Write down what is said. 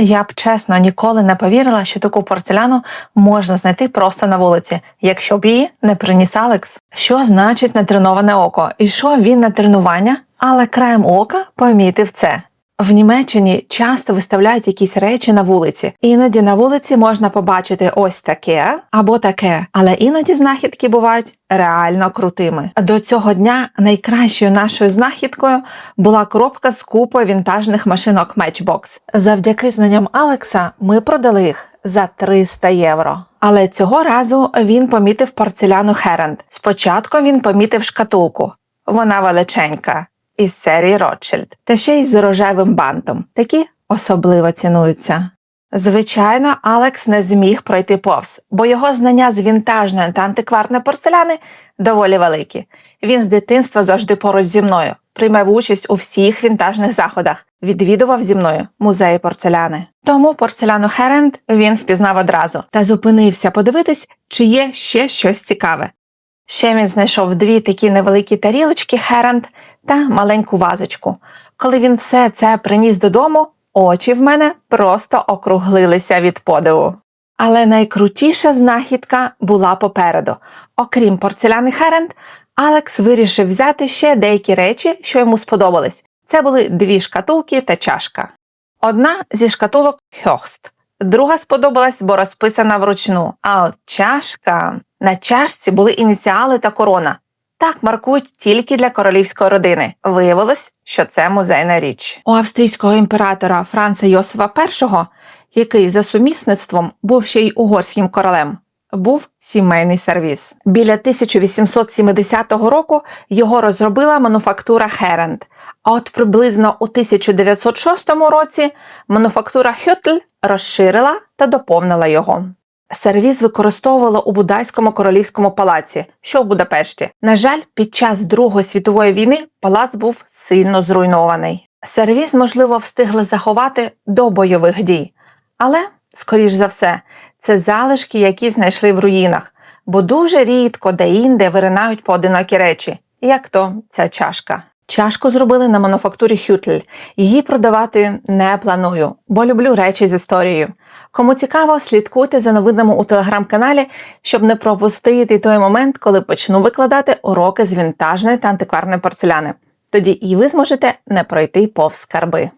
Я б чесно ніколи не повірила, що таку порцеляну можна знайти просто на вулиці, якщо б її не приніс Алекс. Що значить натреноване око? Ішов він на тренування, але краєм ока помітив це. В Німеччині часто виставляють якісь речі на вулиці. Іноді на вулиці можна побачити ось таке або таке, але іноді знахідки бувають реально крутими. До цього дня найкращою нашою знахідкою була коробка з купою вінтажних машинок Matchbox. Завдяки знанням Алекса ми продали їх за 300 євро. Але цього разу він помітив порцеляну Херенд. Спочатку він помітив шкатулку. Вона величенька із серії Ротшильд, та ще й з рожевим бантом. Такі особливо цінуються. Звичайно, Алекс не зміг пройти повз, бо його знання з вінтажної та антикварної порцеляни доволі великі. Він з дитинства завжди поруч зі мною, приймав участь у всіх вінтажних заходах, відвідував зі мною музеї порцеляни. Тому порцеляну Херенд він впізнав одразу та зупинився подивитись, чи є ще щось цікаве. Ще він знайшов дві такі невеликі тарілочки Херенд та маленьку вазочку. Коли він все це приніс додому, очі в мене просто округлилися від подиву. Але найкрутіша знахідка була попереду. Окрім порцеляни Херенд, Алекс вирішив взяти ще деякі речі, що йому сподобались. Це були дві шкатулки та чашка. Одна зі шкатулок Хьохст, друга сподобалась, бо розписана вручну. А чашка на чашці були ініціали та корона. Так маркують тільки для королівської родини. Виявилось, що це музейна річ. У австрійського імператора Франца Йосифа І, який за сумісництвом був ще й угорським королем, був сімейний сервіс. Біля 1870 року його розробила мануфактура Херенд. А от приблизно у 1906 році мануфактура Хютль розширила та доповнила його. Сервіз використовували у Будайському королівському палаці, що в Будапешті. На жаль, під час Другої світової війни палац був сильно зруйнований. Сервіз, можливо, встигли заховати до бойових дій, але, скоріш за все, це залишки, які знайшли в руїнах, бо дуже рідко де-інде виринають поодинокі речі, як то ця чашка. Чашку зробили на мануфактурі Хютль. Її продавати не планую, бо люблю речі з історією. Кому цікаво, слідкуйте за новинами у телеграм-каналі, щоб не пропустити той момент, коли почну викладати уроки з вінтажної та антикварної порцеляни. Тоді і ви зможете не пройти повз скарби.